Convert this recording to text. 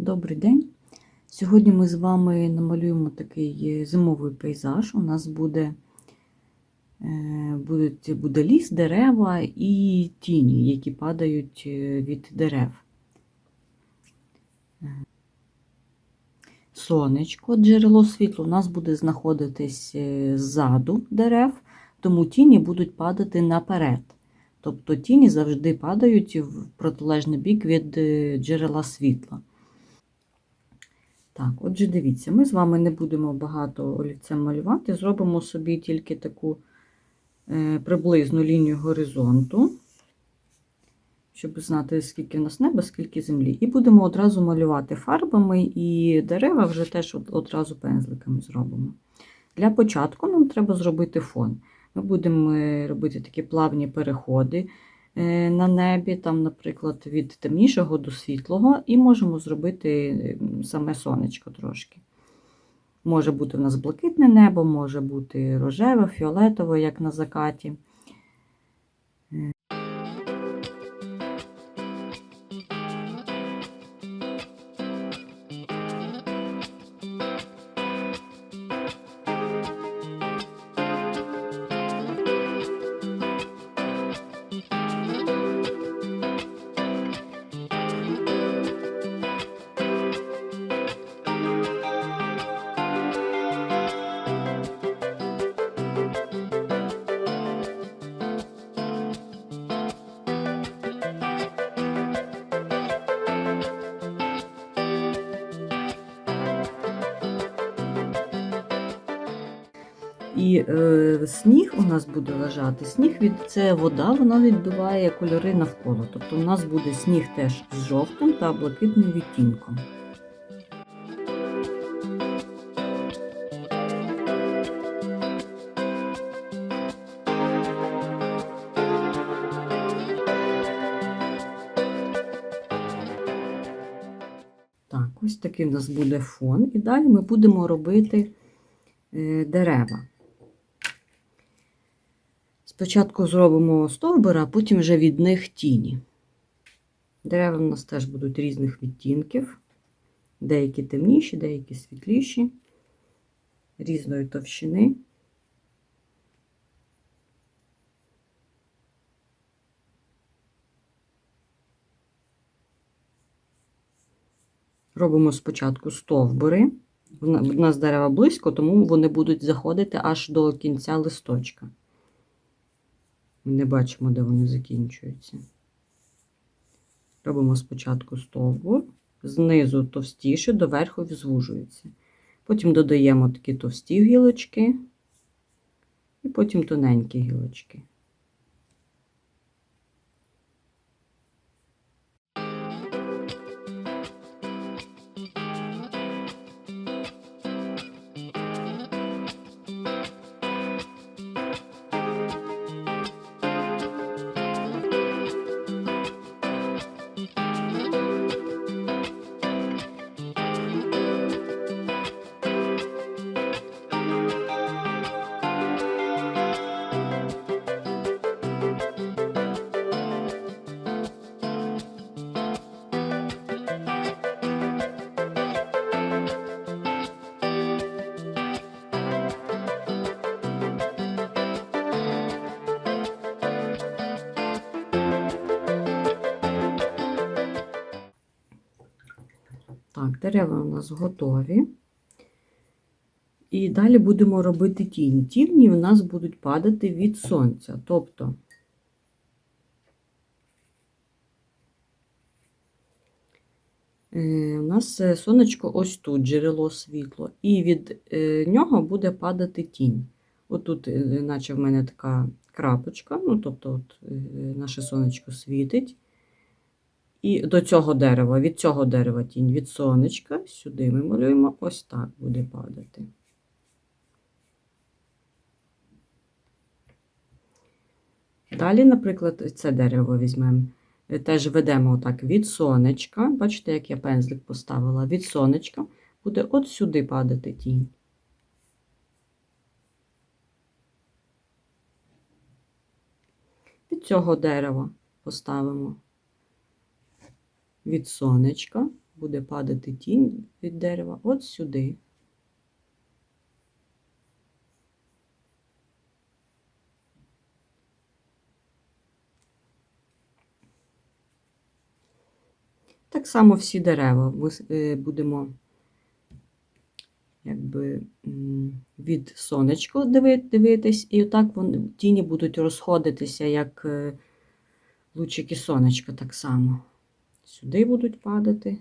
Добрий день. Сьогодні ми з вами намалюємо такий зимовий пейзаж. У нас буде, е, будуть, буде ліс, дерева і тіні, які падають е, від дерев. Е, Сонечко, джерело світла у нас буде знаходитись е, ззаду дерев, тому тіні будуть падати наперед. Тобто тіні завжди падають в протилежний бік від е, джерела світла. Так, отже, дивіться, ми з вами не будемо багато олівцем малювати, зробимо собі тільки таку е, приблизну лінію горизонту, щоб знати, скільки в нас неба, скільки землі. І будемо одразу малювати фарбами, і дерева вже теж од- одразу пензликами зробимо. Для початку нам треба зробити фон. Ми будемо е, робити такі плавні переходи на небі, там, наприклад, від темнішого до світлого, і можемо зробити саме сонечко трошки. Може бути в нас блакитне небо, може бути рожеве, фіолетове, як на закаті. І е, сніг у нас буде лежати. Сніг від це вода, вона відбиває кольори навколо. Тобто у нас буде сніг теж з жовтим та блакитним відтінком. Ось такий у нас буде фон. І далі ми будемо робити е, дерева. Спочатку зробимо стовбура, а потім вже від них тіні. Дерева у нас теж будуть різних відтінків. Деякі темніші, деякі світліші, різної товщини. Робимо спочатку стовбури. У нас дерева близько, тому вони будуть заходити аж до кінця листочка. Ми не бачимо, де вони закінчуються. Робимо спочатку стовбур, знизу товстіше, доверху звужується. Потім додаємо такі товсті гілочки, і потім тоненькі гілочки. Так, дерева у нас готові. І далі будемо робити тіні. Тіні у нас будуть падати від сонця. Тобто е, у нас е, сонечко ось тут, джерело світло, і від е, нього буде падати тінь. Отут, наче в мене така крапочка, ну, тобто от, наше сонечко світить. І до цього дерева, від цього дерева тінь, від сонечка, сюди ми малюємо, ось так буде падати. Далі, наприклад, це дерево візьмемо. Теж ведемо отак від сонечка. Бачите, як я пензлик поставила? Від сонечка буде от сюди падати тінь. Від цього дерева поставимо від сонечка буде падати тінь від дерева от сюди. Так само всі дерева е, будемо якби від сонечка дивитись, і отак тіні будуть розходитися, як е, лучики сонечка так само. Сюди будуть падати.